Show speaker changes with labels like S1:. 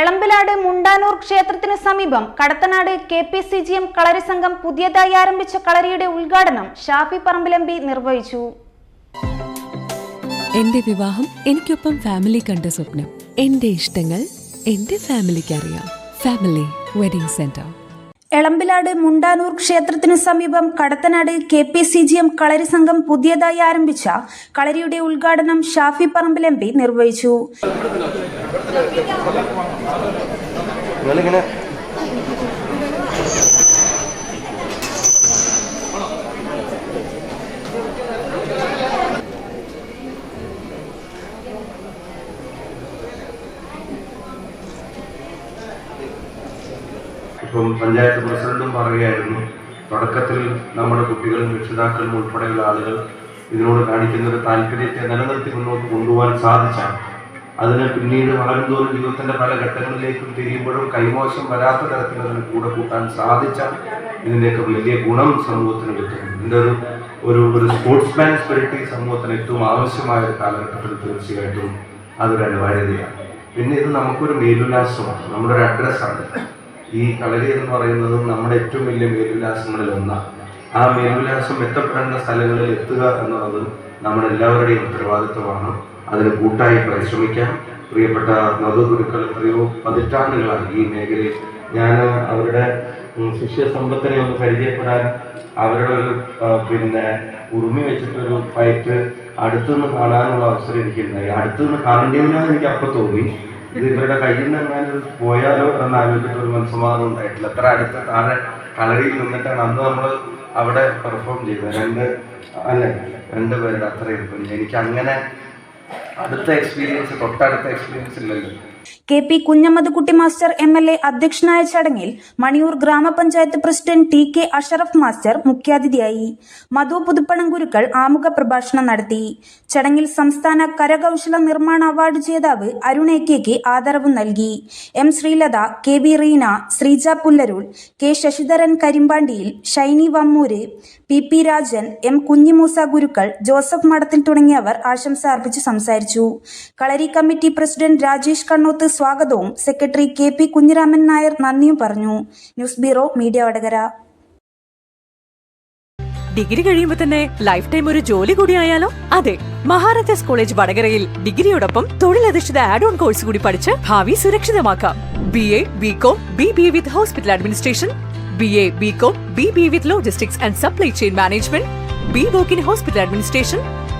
S1: എളമ്പിലാട് മുണ്ടാനൂർ ക്ഷേത്രത്തിന് സമീപം Kadathanad K P C G M Kalari Sangham പുതിയതായി ആരംഭിച്ച കളരിയുടെ ഉദ്ഘാടനം ഷാഫി പറമ്പിലമ്പി നിർവഹിച്ചു.
S2: എന്റെ വിവാഹം എനിക്കൊപ്പം ഫാമിലി കണ്ട സ്വപ്നം. എന്റെ ഇഷ്ടങ്ങൾ എന്റെ ഫാമിലിക്ക് അറിയാം. Family wedding centre
S1: Elambilad Mundanoor ക്ഷേത്രത്തിന് സമീപം Kadathanad K P C G M Kalari Sangham പുതിയതായി ആരംഭിച്ച കളരിയുടെ ഉദ്ഘാടനം ഷാഫി പറമ്പിൽ എം
S3: പി നിർവഹിച്ചു. ഇപ്പം പഞ്ചായത്ത് പ്രസിഡന്റും പറയുകയായിരുന്നു തുടക്കത്തിൽ നമ്മുടെ കുട്ടികളും രക്ഷിതാക്കളും ഉൾപ്പെടെയുള്ള ആളുകൾ ഇതിനോട് കാണിക്കുന്ന ഒരു താല്പര്യത്തെ നിലനിർത്തി മുന്നോട്ട് കൊണ്ടുപോകാൻ സാധിച്ചാൽ അതിന് പിന്നീട് വളരുന്തോറും ജീവിതത്തിന്റെ പല ഘട്ടങ്ങളിലേക്കും തിരിയുമ്പോഴും കൈമോശം വരാത്ത തരത്തിൽ അതിന് കൂടെ കൂട്ടാൻ സാധിച്ചാൽ ഇതിന്റെയൊക്കെ വലിയ ഗുണം സമൂഹത്തിന് കിട്ടും. ഇതിന്റെ ഒരു ഒരു ഒരു സ്പോർട്സ്മാൻ സ്പിരിറ്റ് ഈ സമൂഹത്തിന് ഏറ്റവും ആവശ്യമായ ഒരു കാലഘട്ടത്തിൽ തീർച്ചയായിട്ടും അതൊരു അനിവാര്യതയാണ്. പിന്നെ ഇത് നമുക്കൊരു മേലുല്ലാസമാണ് നമ്മുടെ ഒരു അഡ്രസ്സാണ് ഈ കളരി എന്ന് പറയുന്നത് നമ്മുടെ ഏറ്റവും വലിയ മേലുല്ലാസങ്ങളിൽ ഒന്നാണ് ആ മേലുല്ലാസം എത്തപ്പെടേണ്ട സ്ഥലങ്ങളിൽ എത്തുക എന്നുള്ളത് നമ്മളെല്ലാവരുടെയും ഉത്തരവാദിത്വമാണ്. അതിന് കൂട്ടായി പരിശ്രമിക്കാം. പ്രിയപ്പെട്ട നവഗുരുക്കൾ എത്രയോ പതിറ്റാണ്ടുകളാണ് ഈ മേഖലയിൽ. ഞാൻ അവരുടെ ശിഷ്യ ശിഷ്യസമ്പത്തിനെ ഒന്ന് പരിചയപ്പെടാൻ അവരുടെ ഒരു പിന്നെ ഉറുമി വെച്ചിട്ടൊരു ഫൈറ്റ് അടുത്തുനിന്ന് കാണാനുള്ള അവസരം എനിക്കുണ്ടായി. അടുത്തുനിന്ന് കാണേണ്ടതിനാണ് എനിക്ക് അപ്പം തോന്നി. ഇത് ഇവരുടെ കയ്യിൽ നിന്ന് പോയാലോ എന്ന് ആലോചിച്ചിട്ട് ഒരു മനസ്സമാധാനം ഉണ്ടായിട്ടില്ല. അത്ര അടുത്ത താഴെ കളരിയിൽ നിന്നിട്ടാണ് അന്ന് നമ്മൾ അവിടെ പെർഫോം ചെയ്തത്. രണ്ട് അല്ലെ? രണ്ടുപേരുടെ അത്രയും എനിക്ക് അങ്ങനെ അടുത്ത എക്സ്പീരിയൻസ് തൊട്ടടുത്ത എക്സ്പീരിയൻസ് ഇല്ലല്ലോ.
S1: K P Kunhammedkutty master M L A അധ്യക്ഷനായ ചടങ്ങിൽ മണിയൂർ ഗ്രാമപഞ്ചായത്ത് president T K Ashraf master മുഖ്യാതിഥിയായി. മധു പുതുപ്പണം ഗുരുക്കൾ ആമുഖ പ്രഭാഷണം നടത്തി. ചടങ്ങിൽ സംസ്ഥാന കരകൗശല നിർമ്മാണ അവാർഡ് ജേതാവ് അരുൺ എ കെക്ക് ആദരവും നൽകി. M Sreelatha K V Reena Sreeja Pullarul K Sasidharan Karimpandiyil Shiny Vammur P P Rajan M Kunhimoosa Gurukkal Joseph Madathil തുടങ്ങിയവർ ആശംസ അർപ്പിച്ച് സംസാരിച്ചു. കളരി കമ്മിറ്റി പ്രസിഡന്റ് രാജേഷ് കണ്ണോത്ത് സ്വാഗതവും secretary K P Kunhiraman Nair നന്ദിയും പറഞ്ഞു. News bureau media Vadakara.
S4: Degree കഴിയുമ്പോൾ തന്നെ life time ഒരു ജോലി കൂടി ആയാലോ? അതെ മഹാരാജാസ് കോളേജ് വടകരയിൽ ഡിഗ്രിയോടൊപ്പം തൊഴിലധിഷ്ഠിത ആഡ് ഓൺ കോഴ്സ് കൂടി പഠിച്ച് ഭാവി സുരക്ഷിതമാക്കാം. B A B com B B with hospital administration B A B com B B with logistics and supply chain management B voc in hospital administration